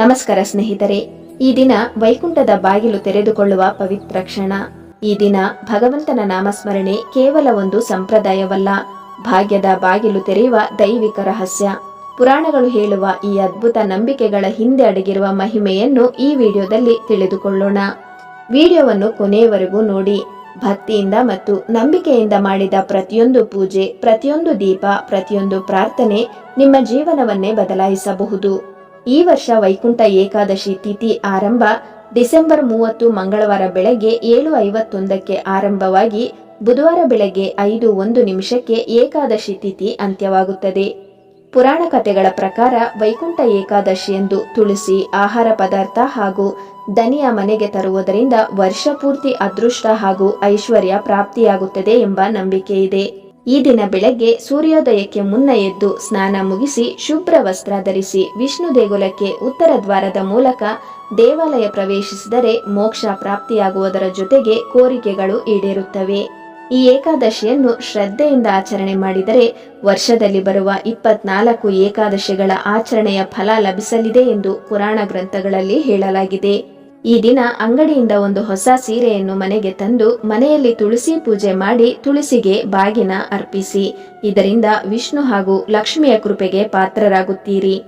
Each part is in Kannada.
ನಮಸ್ಕಾರ ಸ್ನೇಹಿತರೆ, ಈ ದಿನ ವೈಕುಂಠದ ಬಾಗಿಲು ತೆರೆದುಕೊಳ್ಳುವ ಪವಿತ್ರ ಕ್ಷಣ. ಈ ದಿನ ಭಗವಂತನ ನಾಮಸ್ಮರಣೆ ಕೇವಲ ಒಂದು ಸಂಪ್ರದಾಯವಲ್ಲ, ಭಾಗ್ಯದ ಬಾಗಿಲು ತೆರೆಯುವ ದೈವಿಕ ರಹಸ್ಯ. ಪುರಾಣಗಳು ಹೇಳುವ ಈ ಅದ್ಭುತ ನಂಬಿಕೆಗಳ ಹಿಂದೆ ಅಡಗಿರುವ ಮಹಿಮೆಯನ್ನು ಈ ವಿಡಿಯೋದಲ್ಲಿ ತಿಳಿದುಕೊಳ್ಳೋಣ. ವಿಡಿಯೋವನ್ನು ಕೊನೆಯವರೆಗೂ ನೋಡಿ. ಭಕ್ತಿಯಿಂದ ಮತ್ತು ನಂಬಿಕೆಯಿಂದ ಮಾಡಿದ ಪ್ರತಿಯೊಂದು ಪೂಜೆ, ಪ್ರತಿಯೊಂದು ದೀಪ, ಪ್ರತಿಯೊಂದು ಪ್ರಾರ್ಥನೆ ನಿಮ್ಮ ಜೀವನವನ್ನೇ ಬದಲಾಯಿಸಬಹುದು. ಈ ವರ್ಷ ವೈಕುಂಠ ಏಕಾದಶಿ ತಿಥಿ ಆರಂಭ ಡಿಸೆಂಬರ್ ಮೂವತ್ತು ಮಂಗಳವಾರ ಬೆಳಗ್ಗೆ ಏಳು ಐವತ್ತೊಂದಕ್ಕೆ ಆರಂಭವಾಗಿ ಬುಧವಾರ ಬೆಳಗ್ಗೆ ಐದು ಒಂದು ನಿಮಿಷಕ್ಕೆ ಏಕಾದಶಿ ತಿಥಿ ಅಂತ್ಯವಾಗುತ್ತದೆ. ಪುರಾಣ ಕಥೆಗಳ ಪ್ರಕಾರ ವೈಕುಂಠ ಏಕಾದಶಿಯಂದು ತುಳಸಿ, ಆಹಾರ ಪದಾರ್ಥ ಹಾಗೂ ದನಿಯ ಮನೆಗೆ ತರುವುದರಿಂದ ವರ್ಷ ಪೂರ್ತಿ ಅದೃಷ್ಟ ಹಾಗೂ ಐಶ್ವರ್ಯ ಪ್ರಾಪ್ತಿಯಾಗುತ್ತದೆ ಎಂಬ ನಂಬಿಕೆ ಇದೆ ಈ ದಿನ ಬೆಳಗ್ಗೆ ಸೂರ್ಯೋದಯಕ್ಕೆ ಮುನ್ನ ಎದ್ದು ಸ್ನಾನ ಮುಗಿಸಿ ಶುಭ್ರ ವಸ್ತ್ರ ಧರಿಸಿ ವಿಷ್ಣು ದೇಗುಲಕ್ಕೆ ಉತ್ತರ ದ್ವಾರದ ಮೂಲಕ ದೇವಾಲಯ ಪ್ರವೇಶಿಸಿದರೆ ಮೋಕ್ಷ ಪ್ರಾಪ್ತಿಯಾಗುವುದರ ಜೊತೆಗೆ ಕೋರಿಕೆಗಳು ಈಡೇರುತ್ತವೆ. ಈ ಏಕಾದಶಿಯನ್ನು ಶ್ರದ್ಧೆಯಿಂದ ಆಚರಣೆ ಮಾಡಿದರೆ ವರ್ಷದಲ್ಲಿ ಬರುವ ಇಪ್ಪತ್ನಾಲ್ಕು ಏಕಾದಶಿಗಳ ಆಚರಣೆಯ ಫಲ ಲಭಿಸಲಿದೆ ಎಂದು ಪುರಾಣ ಗ್ರಂಥಗಳಲ್ಲಿ ಹೇಳಲಾಗಿದೆ. ಈ ದಿನ ಅಂಗಡಿಯಿಂದ ಒಂದು ಹೊಸ ಸೀರೆಯನ್ನು ಮನೆಗೆ ತಂದು ಮನೆಯಲ್ಲಿ ತುಳಸಿ ಪೂಜೆ ಮಾಡಿ ತುಳಸಿಗೆ ಬಾಗಿನ ಅರ್ಪಿಸಿ. ಇದರಿಂದ ವಿಷ್ಣು ಹಾಗೂ ಲಕ್ಷ್ಮಿಯ ಕೃಪೆಗೆ ಪಾತ್ರರಾಗುತ್ತೀರಿ.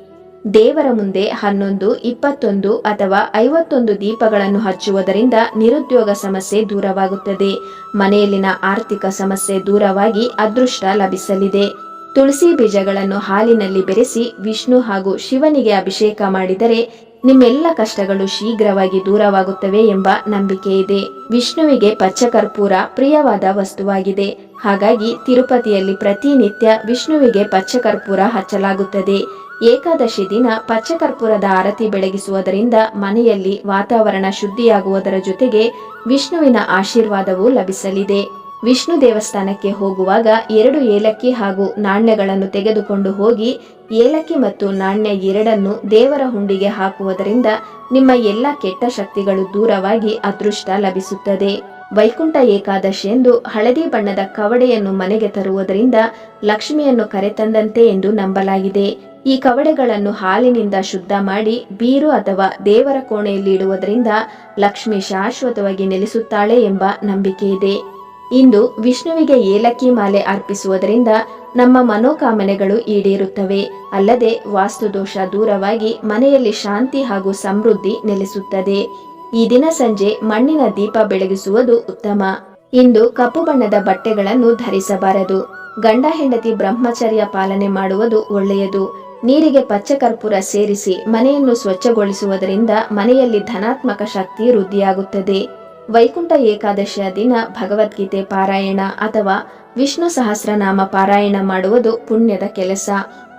ದೇವರ ಮುಂದೆ ಹನ್ನೊಂದು, ಇಪ್ಪತ್ತೊಂದು ಅಥವಾ ಐವತ್ತೊಂದು ದೀಪಗಳನ್ನು ಹಚ್ಚುವುದರಿಂದ ನಿರುದ್ಯೋಗ ಸಮಸ್ಯೆ ದೂರವಾಗುತ್ತದೆ. ಮನೆಯಲ್ಲಿನ ಆರ್ಥಿಕ ಸಮಸ್ಯೆ ದೂರವಾಗಿ ಅದೃಷ್ಟ ಲಭಿಸಲಿದೆ. ತುಳಸಿ ಬೀಜಗಳನ್ನು ಹಾಲಿನಲ್ಲಿ ಬೆರೆಸಿ ವಿಷ್ಣು ಹಾಗೂ ಶಿವನಿಗೆ ಅಭಿಷೇಕ ಮಾಡಿದರೆ ನಿಮ್ಮೆಲ್ಲ ಕಷ್ಟಗಳು ಶೀಘ್ರವಾಗಿ ದೂರವಾಗುತ್ತವೆ ಎಂಬ ನಂಬಿಕೆ ಇದೆ. ವಿಷ್ಣುವಿಗೆ ಪಚ್ಚಕರ್ಪೂರ ಪ್ರಿಯವಾದ ವಸ್ತುವಾಗಿದೆ. ಹಾಗಾಗಿ ತಿರುಪತಿಯಲ್ಲಿ ಪ್ರತಿನಿತ್ಯ ವಿಷ್ಣುವಿಗೆ ಪಚ್ಚಕರ್ಪೂರ ಹಚ್ಚಲಾಗುತ್ತದೆ. ಏಕಾದಶಿ ದಿನ ಪಚ್ಚಕರ್ಪೂರದ ಆರತಿ ಬೆಳಗಿಸುವುದರಿಂದ ಮನೆಯಲ್ಲಿ ವಾತಾವರಣ ಶುದ್ಧಿಯಾಗುವುದರ ಜೊತೆಗೆ ವಿಷ್ಣುವಿನ ಆಶೀರ್ವಾದವೂ ಲಭಿಸಲಿದೆ. ವಿಷ್ಣು ದೇವಸ್ಥಾನಕ್ಕೆ ಹೋಗುವಾಗ ಎರಡು ಏಲಕ್ಕಿ ಹಾಗೂ ನಾಣ್ಯಗಳನ್ನು ತೆಗೆದುಕೊಂಡು ಹೋಗಿ ಏಲಕ್ಕಿ ಮತ್ತು ನಾಣ್ಯ ಎರಡನ್ನು ದೇವರ ಹುಂಡಿಗೆ ಹಾಕುವುದರಿಂದ ನಿಮ್ಮ ಎಲ್ಲ ಕೆಟ್ಟ ಶಕ್ತಿಗಳು ದೂರವಾಗಿ ಅದೃಷ್ಟ ಲಭಿಸುತ್ತದೆ. ವೈಕುಂಠ ಏಕಾದಶಿಯಂದು ಹಳದಿ ಬಣ್ಣದ ಕವಡೆಯನ್ನು ಮನೆಗೆ ತರುವುದರಿಂದ ಲಕ್ಷ್ಮಿಯನ್ನು ಕರೆತಂದಂತೆ ಎಂದು ನಂಬಲಾಗಿದೆ. ಈ ಕವಡೆಗಳನ್ನು ಹಾಲಿನಿಂದ ಶುದ್ಧ ಮಾಡಿ ಬೀರು ಅಥವಾ ದೇವರ ಕೋಣೆಯಲ್ಲಿ ಇಡುವುದರಿಂದ ಲಕ್ಷ್ಮಿ ಶಾಶ್ವತವಾಗಿ ನೆಲೆಸುತ್ತಾಳೆ ಎಂಬ ನಂಬಿಕೆ ಇದೆ. ಇಂದು ವಿಷ್ಣುವಿಗೆ ಏಲಕ್ಕಿ ಮಾಲೆ ಅರ್ಪಿಸುವುದರಿಂದ ನಮ್ಮ ಮನೋಕಾಮನೆಗಳು ಈಡೇರುತ್ತವೆ. ಅಲ್ಲದೆ ವಾಸ್ತುದೋಷ ದೂರವಾಗಿ ಮನೆಯಲ್ಲಿ ಶಾಂತಿ ಹಾಗೂ ಸಮೃದ್ಧಿ ನೆಲೆಸುತ್ತದೆ. ಈ ದಿನ ಸಂಜೆ ಮಣ್ಣಿನ ದೀಪ ಬೆಳಗಿಸುವುದು ಉತ್ತಮ. ಇಂದು ಕಪ್ಪು ಬಣ್ಣದ ಬಟ್ಟೆಗಳನ್ನು ಧರಿಸಬಾರದು. ಗಂಡ ಹೆಂಡತಿ ಬ್ರಹ್ಮಚರ್ಯ ಪಾಲನೆ ಮಾಡುವುದು ಒಳ್ಳೆಯದು. ನೀರಿಗೆ ಪಚ್ಚ ಕರ್ಪೂರ ಸೇರಿಸಿ ಮನೆಯನ್ನು ಸ್ವಚ್ಛಗೊಳಿಸುವುದರಿಂದ ಮನೆಯಲ್ಲಿ ಧನಾತ್ಮಕ ಶಕ್ತಿ ವೃದ್ಧಿಯಾಗುತ್ತದೆ. ವೈಕುಂಠ ಏಕಾದಶಿಯ ದಿನ ಭಗವದ್ಗೀತೆ ಪಾರಾಯಣ ಅಥವಾ ವಿಷ್ಣು ಸಹಸ್ರನಾಮ ಪಾರಾಯಣ ಮಾಡುವುದು ಪುಣ್ಯದ ಕೆಲಸ.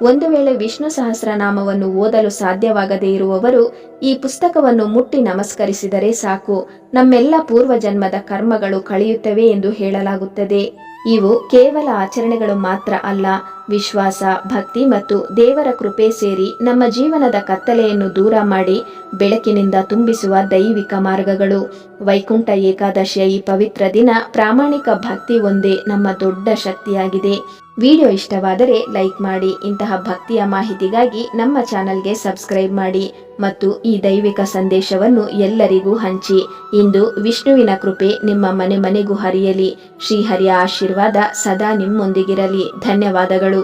ಒಂದು ವೇಳೆ ವಿಷ್ಣು ಸಹಸ್ರನಾಮವನ್ನು ಓದಲು ಸಾಧ್ಯವಾಗದೇ ಇರುವವರು ಈ ಪುಸ್ತಕವನ್ನು ಮುಟ್ಟಿ ನಮಸ್ಕರಿಸಿದರೆ ಸಾಕು. ನಮ್ಮೆಲ್ಲ ಪೂರ್ವಜನ್ಮದ ಕರ್ಮಗಳು ಕಳೆಯುತ್ತವೆ ಎಂದು ಹೇಳಲಾಗುತ್ತದೆ. ಇವು ಕೇವಲ ಆಚರಣೆಗಳು ಮಾತ್ರ ಅಲ್ಲ ವಿಶ್ವಾಸ, ಭಕ್ತಿ ಮತ್ತು ದೇವರ ಕೃಪೆ ಸೇರಿ ನಮ್ಮ ಜೀವನದ ಕತ್ತಲೆಯನ್ನು ದೂರ ಮಾಡಿ ಬೆಳಕಿನಿಂದ ತುಂಬಿಸುವ ದೈವಿಕ ಮಾರ್ಗಗಳು. ವೈಕುಂಠ ಏಕಾದಶಿಯ ಈ ಪವಿತ್ರ ದಿನ ಪ್ರಾಮಾಣಿಕ ಭಕ್ತಿ ಒಂದೇ ನಮ್ಮ ದೊಡ್ಡ ಶಕ್ತಿಯಾಗಿದೆ. ವಿಡಿಯೋ ಇಷ್ಟವಾದರೆ ಲೈಕ್ ಮಾಡಿ, ಇಂತಹ ಭಕ್ತಿಯ ಮಾಹಿತಿಗಾಗಿ ನಮ್ಮ ಚಾನಲ್ಗೆ ಸಬ್ಸ್ಕ್ರೈಬ್ ಮಾಡಿ ಮತ್ತು ಈ ದೈವಿಕ ಸಂದೇಶವನ್ನು ಎಲ್ಲರಿಗೂ ಹಂಚಿ. ಇಂದು ವಿಷ್ಣುವಿನ ಕೃಪೆ ನಿಮ್ಮ ಮನೆ ಮನೆಗೂ ಹರಿಯಲಿ. ಶ್ರೀಹರಿಯ ಆಶೀರ್ವಾದ ಸದಾ ನಿಮ್ಮೊಂದಿಗಿರಲಿ. ಧನ್ಯವಾದಗಳು.